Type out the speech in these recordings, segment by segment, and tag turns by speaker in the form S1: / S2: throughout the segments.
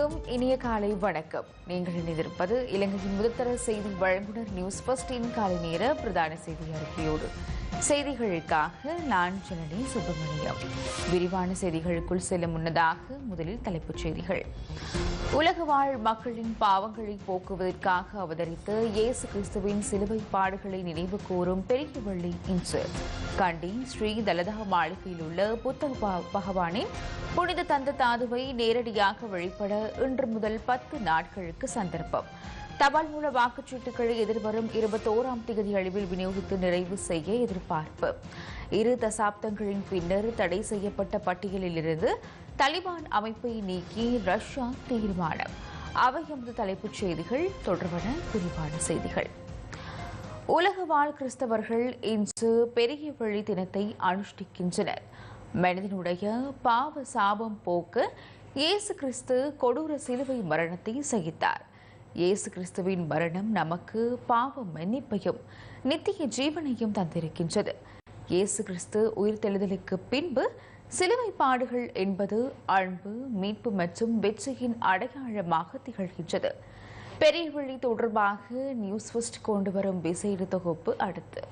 S1: அனைவருக்கும் இனிய காலை வணக்கம். நீங்கள் இணைந்திருப்பது இலங்கையின் முதற்தர செய்தி வழங்குனர் நியூஸ் பஸ்டின் காலை நேர பிரதான செய்தி அறிக்கையோடு. செய்திகளுக்காக நான் ஜனனி சுப்பிரமணியம். விரிவான செய்திகளுக்குள் செல்ல முன்னதாக முதலில் தலைப்புச் செய்திகள். உலக வாழ் மக்களின் பாவங்களை போக்குவதற்காக அவதரித்த இயேசு கிறிஸ்துவின் சிலுவை பாடுகளை நினைவு கூறும் பெரிய வள்ளி இன்று. கண்டி ஸ்ரீ தலதா மாளிகையில் உள்ள புத்த பகவானின் புனித தந்த தாதுவை நேரடியாக வழிபட இன்று முதல் பத்து நாட்களுக்கு சந்தர்ப்பம். தபால் மூல வாக்குச்சீட்டுகளை எதிர்வரும் இருபத்தோராம் தேதி அளவில் விநியோகித்து நிறைவு செய்ய எதிர்பார்ப்பு. இரு தசாப்தங்களின் பின்னர் தடை செய்யப்பட்ட பட்டியலிலிருந்து தலிபான் அமைப்பை நீக்கி ரஷ்யா தீர்மானம். அவை எமது தலைப்புச் செய்திகள். தொடர்பான விரிவான செய்திகள். உலக வாழ் கிறிஸ்தவர்கள் இன்று பெரிய வழி தினத்தை அனுஷ்டிக்கின்றனர். மனிதனுடைய பாவ சாபம் போக்க இயேசு கிறிஸ்து கொடூர சிலுவை மரணத்தை சகித்தார். இயேசு கிறிஸ்துவின் மரணம் நமக்கு பாவ மன்னிப்பையும் நித்திய ஜீவனையும் தந்திருக்கின்றது. இயேசு கிறிஸ்து உயிர்த்தெழுதலுக்கு பின்பு சிலுவை பாடுகள் என்பது அன்பு மீட்பு மற்றும் வெற்றியின் அடையாளமாக திகழ்கின்றது. பெரிய வழி தொடர்பாக நியூஸ் ஃபர்ஸ்ட் கொண்டு வரும் விசேட தொகுப்பு அடுத்து.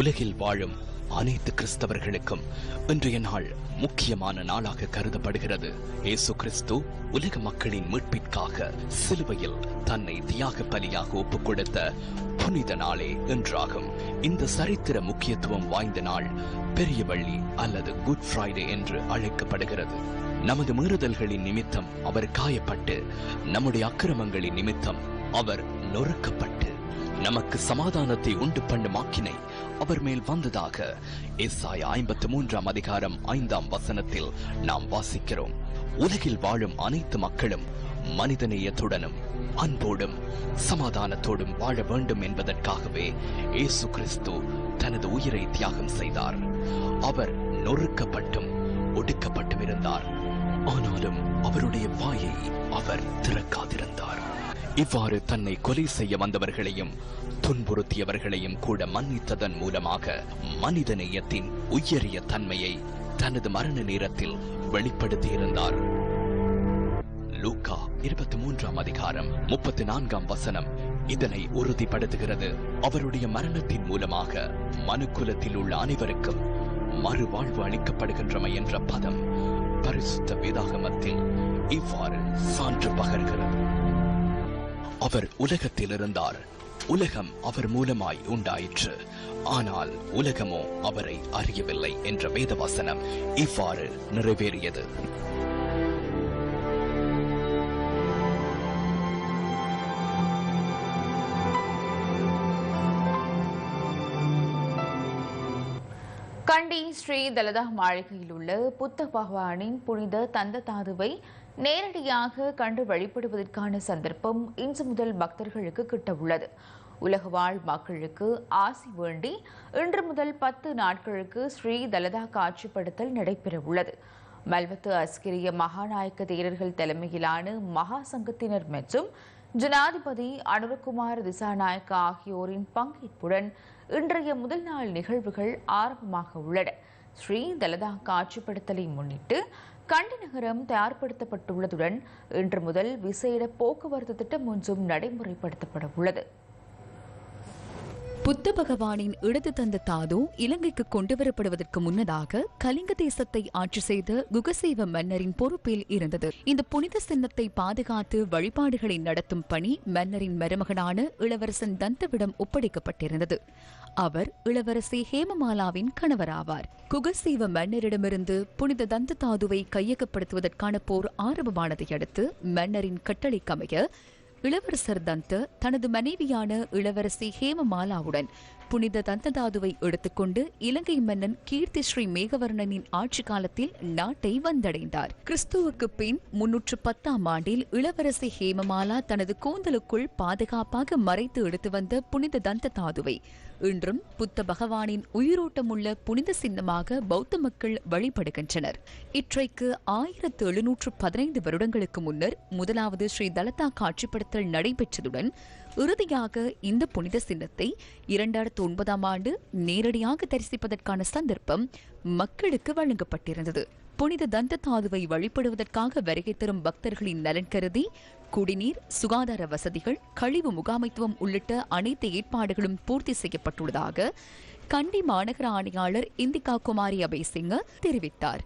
S2: உலகில் வாழும் அனைத்து கிறிஸ்தவர்களுக்கும் இன்றைய நாள் முக்கியமான நாளாக கருதப்படுகிறது. இயேசு கிறிஸ்து உலக மக்களின் மீட்பிற்காக சிலுவையில் தன்னை தியாக பலியாக ஒப்புக் கொடுத்த புனித நாளே என்றாகும் இந்த சரித்திர முக்கியத்துவம் வாய்ந்த நாள் பெரிய வள்ளி அல்லது குட் ஃப்ரைடே என்று அழைக்கப்படுகிறது. நமது மீறுதல்களின் நிமித்தம் அவர் காயப்பட்டு நம்முடைய அக்கிரமங்களின் நிமித்தம் அவர் நொறுக்கப்பட்டு நமக்கு சமாதானத்தை உண்டு பண்ணும் ஆக்கினை அவர் மேல் வந்ததாக எஸ்ஆய் ஐம்பத்தி மூன்றாம் அதிகாரம் ஐந்தாம் வசனத்தில் நாம் வாசிக்கிறோம். உலகில் வாழும் அனைத்து மக்களும் மனிதநேயத்துடனும் அன்போடும் சமாதானத்தோடும் வாழ வேண்டும் என்பதற்காகவே இயேசு கிறிஸ்து தனது உயிரை தியாகம் செய்தார். அவர் நொறுக்கப்பட்டும் ஒடுக்கப்பட்டும் இருந்தார் ஆனாலும் அவருடைய வாயை அவர் திறக்காதிருந்தார். இவ்வாறு தன்னை கொலை செய்ய வந்தவர்களையும் துன்புறுத்தியவர்களையும் கூட மன்னித்ததன் மூலமாக மனித நேயத்தின் உயரிய தன்மையை தனது மரண நேரத்தில் வெளிப்படுத்தியிருந்தார். லூக்கா இருபத்தி மூன்றாம் அதிகாரம் முப்பத்தி நான்காம் வசனம் இதனை உறுதிப்படுத்துகிறது. அவருடைய மரணத்தின் மூலமாக மனுக்குலத்தில் உள்ள அனைவருக்கும் மறுவாழ்வு அளிக்கப்படுகின்றமை என்ற பதம் பரிசுத்த வேதாகமத்தில் இவ்வாறு சான்று பகர்கிறது. அவர் உலகத்தில் இருந்தார் உலகம் அவர் மூலமாய் உண்டாயிற்று. ஆனால் உலகமோ அவரை அறியவில்லை என்ற வேதவசனம் இவ்வாறு நிறைவேறியது.
S1: கண்டி ஸ்ரீ தலதா மாளிகையில் உள்ள புத்த பகவானின் புனித தந்த தாதுவை நேரடியாக கண்டு வழிபடுவதற்கான சந்தர்ப்பம் இன்று முதல் பக்தர்களுக்கு கிட்ட உள்ளது உலக வாழ் மக்களுக்கு ஆசி வேண்டி இன்று முதல் பத்து நாட்களுக்கு ஸ்ரீ தலதா காட்சிப்படுத்தல் நடைபெற உள்ளது மல்வத்து அஸ்கிரிய மகாநாயக்க தேரர்கள் தலைமையிலான மகா சங்கத்தினர் மற்றும் ஜனாதிபதி அனுரகுமார் திசாநாயக்க ஆகியோரின் பங்கேற்புடன் இன்றைய முதல் நாள் நிகழ்வுகள் ஆரம்பமாக உள்ளன. ஸ்ரீ தலதா காட்சிப்படுத்தலை முன்னிட்டு கண்டி நகரம் தயார்படுத்தப்பட்டுள்ளதுடன் இன்று முதல் விசேட போக்குவரத்து திட்டம் ஒன்றும் நடைமுறைப்படுத்தப்பட உள்ளது
S3: புத்த பகவானின் இடது தந்த தாது இலங்கைக்கு கொண்டுவரப்படுவதற்கு முன்னதாக கலிங்க தேசத்தை ஆட்சி செய்த குகசேவ மன்னரின் பொறுப்பில் இருந்தது. இந்த புனித சின்னத்தை பாதுகாத்து வழிபாடுகளை நடத்தும் பணி மன்னரின் மருமகனான இளவரசன் தந்தவிடம் ஒப்படைக்கப்பட்டிருந்தது. அவர் இளவரசி ஹேமமாலாவின் கணவராவார். குகசேவ மன்னரிடமிருந்து புனித தந்த தாதுவை கையகப்படுத்துவதற்கான போர் ஆரம்பமானதை அடுத்து மன்னரின் கட்டளைக்கமைய இளவரசர் தந்த தனது மனைவியான இளவரசி ஹேமமாலாவுடன் புனித தந்ததாதுவை எடுத்துக்கொண்டு இலங்கை மன்னன் கீர்த்தி ஸ்ரீ மேகவர்ணனின் ஆட்சி காலத்தில் நாட்டை வந்தடைந்தார். கிறிஸ்துவுக்கு பின் முன்னூற்று பத்தாம் ஆண்டில் இளவரசி ஹேமமாலா தனது கூந்தலுக்குள் பாதுகாப்பாக மறைத்து எடுத்து வந்த புனித தந்ததாதுவை. இன்றும் புத்த பகவானின் உயிரோட்டமுள்ள புனித சின்னமாக பௌத்த மக்கள் வழிபடுகின்றனர். இற்றைக்கு ஆயிரத்து எழுநூற்று பதினைந்து வருடங்களுக்கு முன்னர் முதலாவது ஸ்ரீ தலதா காட்சிப்படுத்தல் நடைபெற்றதுடன் இறுதியாக இந்த புனித சின்னத்தை இரண்டாயிரத்து ஒன்பதாம் ஆண்டு நேரடியாக தரிசிப்பதற்கான சந்தர்ப்பம் மக்களுக்கு வழங்கப்பட்டிருந்தது. புனித தந்த தாதுவை வழிபடுவதற்காக வருகை தரும் பக்தர்களின் நலன் கருதி குடிநீர் சுகாதார வசதிகள் கழிவு முகாமைத்துவம் உள்ளிட்ட அனைத்து ஏற்பாடுகளும் பூர்த்தி செய்யப்பட்டுள்ளதாக கண்டி மாநகர ஆணையாளர் இந்திகா குமாரி அபேசிங்க தெரிவித்தார்.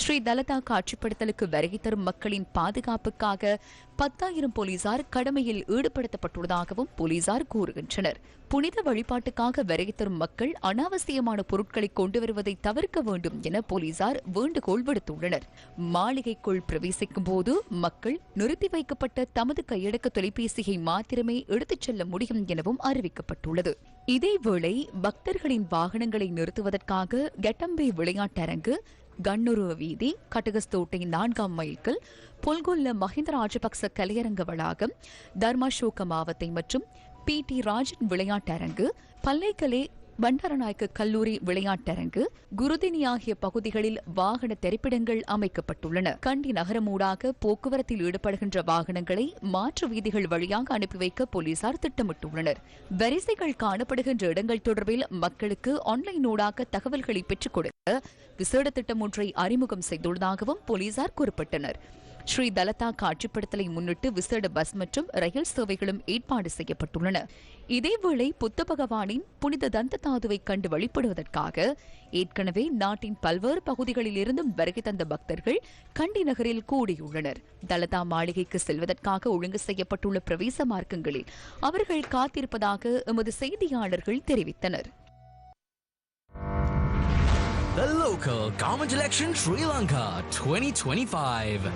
S3: ஸ்ரீ தலதா காட்சிப்படுத்தலுக்கு வருகை தரும் மக்களின் பாதுகாப்புக்காக பத்தாயிரம் போலீசார் கடமையில் ஈடுபடுத்தப்பட்டுள்ளதாகவும் போலீசார் கூறுகின்றனர். புனித வழிபாட்டுக்காக வருகை தரும் மக்கள் அனாவசியமான பொருட்களை கொண்டு வருவதை தவிர்க்க வேண்டும் என போலீசார் வேண்டுகோள் விடுத்துள்ளனர். மாளிகைக்குள் பிரவேசிக்கும் போது மக்கள் நிறுத்தி வைக்கப்பட்ட தமது கையடக்க தொலைபேசியை மாத்திரமே எடுத்துச் செல்ல முடியும் எனவும் அறிவிக்கப்பட்டுள்ளது. இதேவேளை பக்தர்களின் வாகனங்களை நிறுத்துவதற்காக கெட்டம்பே விளையாட்டரங்கு கண்ணுருவ வீதி கட்டகஸ்தோட்டை நான்காம் மைல்கள் பொல்கொல்ல மஹிந்த ராஜபக்ச கலையரங்க வளாகம் தர்மாசோக மாவத்தை மற்றும் பி டி ராஜன் விளையாட்டரங்கு பல்லைக்கலே பண்டாரநாயக்க கல்லூரி விளையாட்டரங்கு குருதினி ஆகிய பகுதிகளில் வாகன தெரிப்பிடங்கள் அமைக்கப்பட்டுள்ளன. கண்டி நகரமூடாக போக்குவரத்தில் ஈடுபடுகின்ற வாகனங்களை மாற்று வீதிகள் வழியாக அனுப்பி வைக்க போலீசார் திட்டமிட்டுள்ளனர். வரிசைகள் காணப்படுகின்ற இடங்கள் தொடர்பில் மக்களுக்கு ஆன்லைன் ஊடாக தகவல்களை பெற்றுக் கொடுக்க விசேட திட்டம் ஒன்றை அறிமுகம் செய்துள்ளதாகவும் போலீசார் குறிப்பிட்டனர். ஸ்ரீ தலதா காட்சிப்படுத்தலை முன்னிட்டு விசேட பஸ் மற்றும் ரயில் சேவைகளும் ஏற்பாடு செய்யப்பட்டுள்ளன. இதேவேளை புத்த பகவானின் புனித தந்த தாதுவை கண்டு வழிபடுவதற்காக ஏற்கனவே நாட்டின் பல்வேறு பகுதிகளில் இருந்தும் வருகை தந்த பக்தர்கள் கண்டி நகரில் கூடியுள்ளனர். தலதா மாளிகைக்கு செல்வதற்காக ஒழுங்கு செய்யப்பட்டுள்ள பிரவேச மார்க்கங்களில் அவர்கள் காத்திருப்பதாக எமது செய்தியாளர்கள் தெரிவித்தனர்.
S4: The local government election Sri Lanka 2025.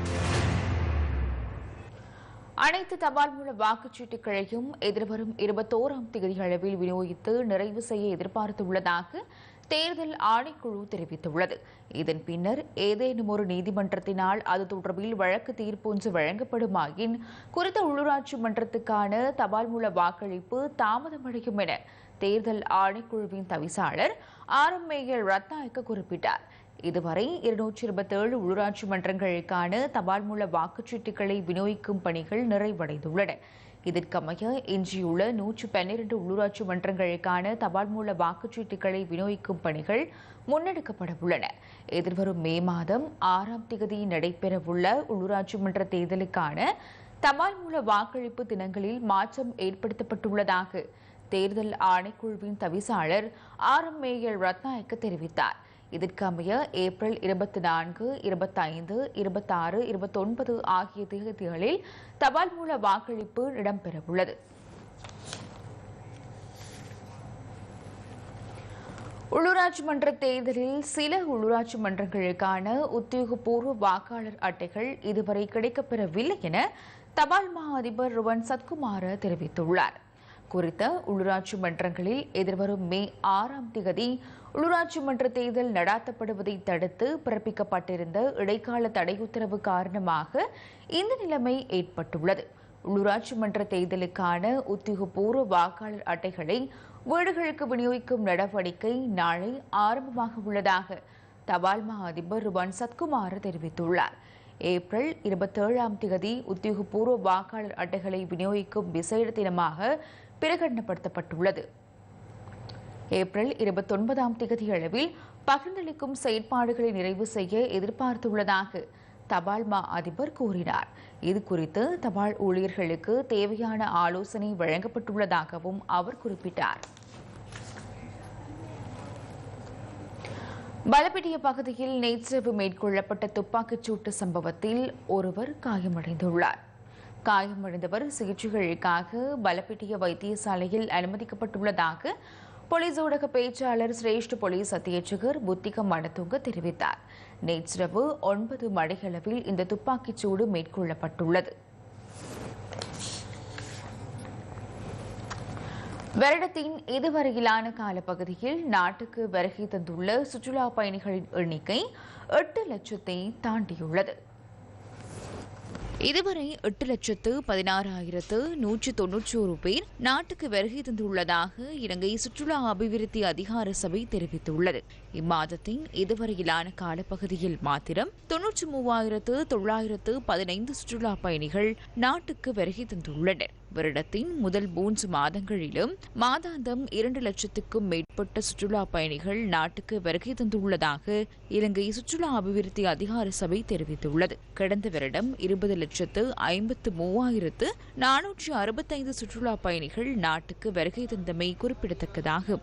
S1: அனைத்து தபால் மூல வாக்குச்சீட்டுகளையும் எதிர்வரும் இருபத்தோராம் தேதி அளவில் விநியோகித்து நிறைவு செய்ய எதிர்பார்த்துள்ளதாக தேர்தல் ஆணைக்குழு தெரிவித்துள்ளது இதன் பின்னர் ஏதேனும் ஒரு நீதிமன்றத்தினால் அது தொடர்பில் வழக்கு தீர்ப்பு ஒன்று வழங்கப்படுமாயின் குறித்த உள்ளூராட்சி மன்றத்துக்கான தபால் மூல வாக்களிப்பு தாமதமடையும் என தேர்தல் ஆணைக்குழுவின் தவிசாளர் ஆர் எம் மேயர் ரத்நாயக்க குறிப்பிட்டார். இதுவரை இருநூற்றி இருபத்தேழு உள்ளூராட்சி மன்றங்களுக்கான தபால் மூல வாக்குச்சீட்டுகளை விநியோகிக்கும் பணிகள் நிறைவடைந்துள்ளன. இதற்கமைய எஞ்சியுள்ள நூற்று பன்னிரண்டு உள்ளூராட்சி மன்றங்களுக்கான தபால் மூல வாக்குச்சீட்டுகளை விநியோகிக்கும் பணிகள் முன்னெடுக்கப்பட உள்ளன எதிர்வரும் மே மாதம் ஆறாம் தேதி நடைபெறவுள்ள உள்ளூராட்சி மன்ற தேர்தலுக்கான தபால் மூல வாக்களிப்பு தினங்களில் மாற்றம் ஏற்படுத்தப்பட்டுள்ளதாக தேர்தல் ஆணைக்குழுவின் தவிசாளர் ஆர் எம் மேயர் ரத்நாயக்க தெரிவித்தார். இதற்கமைய ஏப்ரல் இருபத்தி நான்கு இருபத்தைந்து இருபத்தாறு இருபத்தொன்பது ஆகிய தேதிகளில் தபால் மூல வாக்களிப்பு இடம்பெறவுள்ளது. உள்ளூராட்சி மன்ற தேர்தலில் சில உள்ளூராட்சி மன்றங்களுக்கான உத்தியோகபூர்வ வாக்காளர் அட்டைகள் இதுவரை கிடைக்கப்பெறவில்லை என தபால் மா அதிபர் ருவன் சத்குமார தெரிவித்துள்ளார். குறித்த உள்ளூராட்சி மன்றங்களில் எதிர்வரும் மே ஆறாம் தேதி உள்ளூராட்சி மன்ற தேர்தல் நடாத்தப்படுவதை தடுத்து பிறப்பிக்கப்பட்டிருந்த இடைக்கால தடை உத்தரவு காரணமாக இந்த நிலைமை ஏற்பட்டுள்ளது. உள்ளூராட்சி மன்ற தேர்தலுக்கான உத்தியோகபூர்வ வாக்காளர் அட்டைகளை வீடுகளுக்கு விநியோகிக்கும் நடவடிக்கை நாளை ஆரம்பமாக உள்ளதாக தபால் மா அதிபர் ருவான் சத்குமார் தெரிவித்துள்ளார். ஏப்ரல் இருபத்தேழாம் தேதி உத்தியோகபூர்வ வாக்காளர் அட்டைகளை விநியோகிக்கும் விசேட தினமாக பிரகடனப்படுத்தப்பட்டுள்ளது. ஏப்ரல் இருபத்தொன்பதாம் தேதி அளவில் பகிர்ந்தளிக்கும் செயற்பாடுகளை நிறைவு செய்ய எதிர்பார்த்துள்ளதாக தபால் மா அதிபர் கூறினார். இது குறித்து தபால் ஊழியர்களுக்கு தேவையான ஆலோசனை வழங்கப்பட்டுள்ளதாகவும் அவர் குறிப்பிட்டார். பலப்பிட்டிய பகுதியில் நேற்றிரவு மேற்கொள்ளப்பட்ட துப்பாக்கிச் சூட்டு சம்பவத்தில் ஒருவர் காயமடைந்துள்ளார். காயமடைந்தவர் சிகிச்சைகளுக்காக பலப்பிட்டிய வைத்தியசாலையில் அனுமதிக்கப்பட்டுள்ளதாக போலீஸ் ஊடக பேச்சாளர் சிரேஷ்ட போலீஸ் அத்தியட்சகர் புத்திகம் மனதுங்க தெரிவித்தார். நேற்றிரவு ஒன்பது மணியளவில் இந்த துப்பாக்கிச் சூடு மேற்கொள்ளப்பட்டுள்ளது. வருடத்தின் இதுவரையிலான காலப்பகுதியில் நாட்டுக்கு வருகை தந்துள்ள சுற்றுலா பயணிகளின் எண்ணிக்கை எட்டு லட்சத்தை தாண்டியுள்ளது. இதுவரை எட்டு லட்சத்து பதினாறாயிரத்து நூற்று தொன்னூற்றோரு பேர் நாட்டுக்கு வருகை தந்துள்ளதாக இலங்கை சுற்றுலா அபிவிருத்தி அதிகார சபை தெரிவித்துள்ளது. இம்மாதத்தின் இதுவரையிலான காலப்பகுதியில் மாத்திரம் தொன்னூற்றி மூவாயிரத்து தொள்ளாயிரத்து பதினைந்து சுற்றுலா பயணிகள் நாட்டுக்கு வருகை தந்துள்ளனர் வருடத்தின் முதல் மூன்று மாதங்களிலும் மாதாந்தம் இரண்டு லட்சத்துக்கும் மேற்பட்ட சுற்றுலா பயணிகள் நாட்டுக்கு வருகை தந்துள்ளதாக இலங்கை சுற்றுலா அபிவிருத்தி அதிகார சபை தெரிவித்துள்ளது. கடந்த வருடம் இருபது லட்சத்து ஐம்பத்து மூவாயிரத்து நானூற்று அறுபத்தைந்து சுற்றுலா பயணிகள் நாட்டுக்கு வருகை தந்தமை குறிப்பிடத்தக்கதாகும்.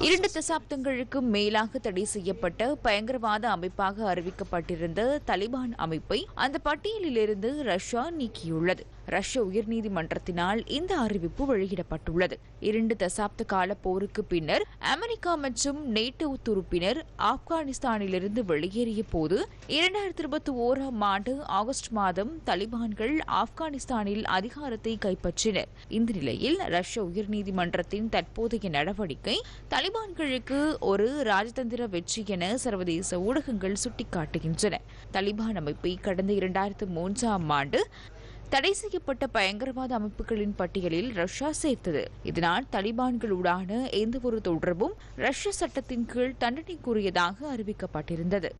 S1: இரண்டு தசாப்தங்களுக்கு மேலாக தடை செய்யப்பட்ட பயங்கரவாத அமைப்பாக அறிவிக்கப்பட்டிருந்த தலிபான் அமைப்பை அந்த பட்டியலிலிருந்து ரஷ்யா நீக்கியுள்ளது. ரஷ்ய உயர்நீதிமன்றத்தினால் இந்த அறிவிப்பு வெளியிடப்பட்டுள்ளது. இரண்டு தசாப்த கால போருக்கு பின்னர் அமெரிக்கா மற்றும் நேட்டோ உறுப்பினர் ஆப்கானிஸ்தானிலிருந்து வெளியேறிய போது இரண்டாயிரத்தி இருபத்தி ஓராம் ஆண்டு ஆகஸ்ட் மாதம் தலிபான்கள் ஆப்கானிஸ்தானில் அதிகாரத்தை கைப்பற்றினர். இந்த நிலையில் ரஷ்ய உயர்நீதிமன்றத்தின் தற்போதைய நடவடிக்கை. தலிபான்களுக்கு ஒரு ராஜதந்திர வெற்றி என சர்வதேச ஊடகங்கள் சுட்டிக்காட்டுகின்றன. தலிபான் அமைப்பை கடந்த இரண்டாயிரத்து மூன்றாம் ஆண்டு தடை செய்யப்பட்ட பயங்கரவாத அமைப்புகளின் பட்டியலில் ரஷ்யா சேர்த்தது. இதனால் தலிபான்களுடான எந்தவொரு தொடர்பும் ரஷ்ய சட்டத்தின் கீழ் தண்டனைக்குரியதாக அறிவிக்கப்பட்டிருந்தது.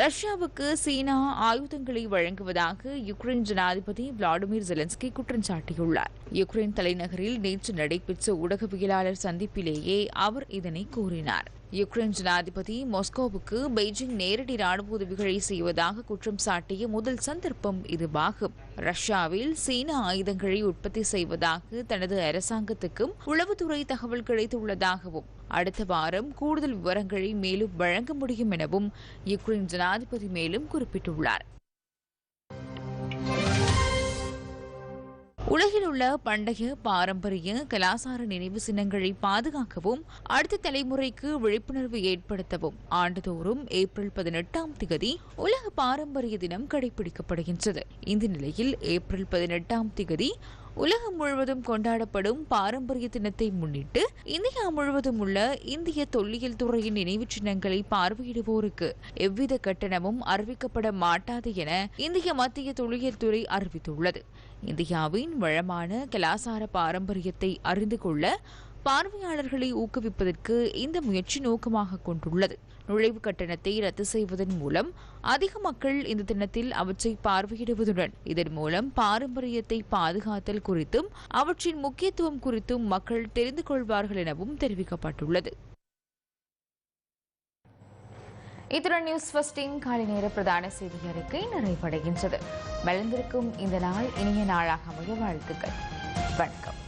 S1: ரஷ்யாவுக்கு சீனா ஆயுதங்களை வழங்குவதாக யுக்ரைன் ஜனாதிபதி விளாடிமிர் ஜெலன்ஸ்கி குற்றம் சாட்டியுள்ளார். யுக்ரைன் தலைநகரில் நேற்று நடைபெற்ற ஊடகவியலாளர் சந்திப்பிலேயே அவர் இதனை கூறினார். யுக்ரைன் ஜனாதிபதி மாஸ்கோவுக்கு பெய்ஜிங் நேரடி ராணுவ உதவிகளை செய்வதாக குற்றம் சாட்டிய முதல் சந்தர்ப்பம் இதுவாகும். ரஷ்யாவில் சீன ஆயுதங்களை உற்பத்தி செய்வதாக தனது அரசாங்கத்துக்கும் உளவுத்துறை தகவல் கிடைத்துள்ளதாகவும் அடுத்த வாரம் கூடுதல் விவரங்களை மேலும் வழங்க முடியும் எனவும் யுக்ரைன் ஜனாதிபதி மேலும் குறிப்பிட்டுள்ளார். உலகில் உள்ள பண்டைய பாரம்பரிய கலாசார நினைவு சின்னங்களை பாதுகாக்கவும் அடுத்த தலைமுறைக்கு விழிப்புணர்வு ஏற்படுத்தவும் ஆண்டுதோறும் ஏப்ரல் பதினெட்டாம் திகதி உலக பாரம்பரிய தினம் கடைபிடிக்கப்படுகின்றது. இந்த நிலையில் ஏப்ரல் பதினெட்டாம் திகதி உலகம் முழுவதும் கொண்டாடப்படும் பாரம்பரிய தினத்தை முன்னிட்டு இந்தியா முழுவதும் உள்ள இந்திய தொல்லியல் துறையின் நினைவு சின்னங்களை பார்வையிடுவோருக்கு எவ்வித கட்டணமும் அறிவிக்கப்பட மாட்டாது என இந்திய மத்திய தொல்லியல் துறை அறிவித்துள்ளது. இந்தியாவின் வளமான கலாசார பாரம்பரியத்தை அறிந்து கொள்ள பார்வையாளர்களை ஊக்குவிப்பதற்கு இந்த முயற்சி நோக்கமாக கொண்டுள்ளது. நுழைவு கட்டணத்தை ரத்து செய்வதன் மூலம் அதிக மக்கள் இந்த தினத்தில் அவற்றை பார்வையிடுவதுடன் இதன் மூலம் பாரம்பரியத்தை பாதுகாத்தல் குறித்தும் அவற்றின் முக்கியத்துவம் குறித்தும் மக்கள் தெரிந்து கொள்வார்கள் எனவும் தெரிவிக்கப்பட்டுள்ளது. இத்துடன் நியூஸ் ஃபஸ்டின் காலை நேர பிரதான செய்தி அறிக்கை நிறைவடைகின்றது. மலர்ந்திருக்கும் இந்த நாள் இனிய நாளாக அமைய வாழ்த்துக்கள். வணக்கம்.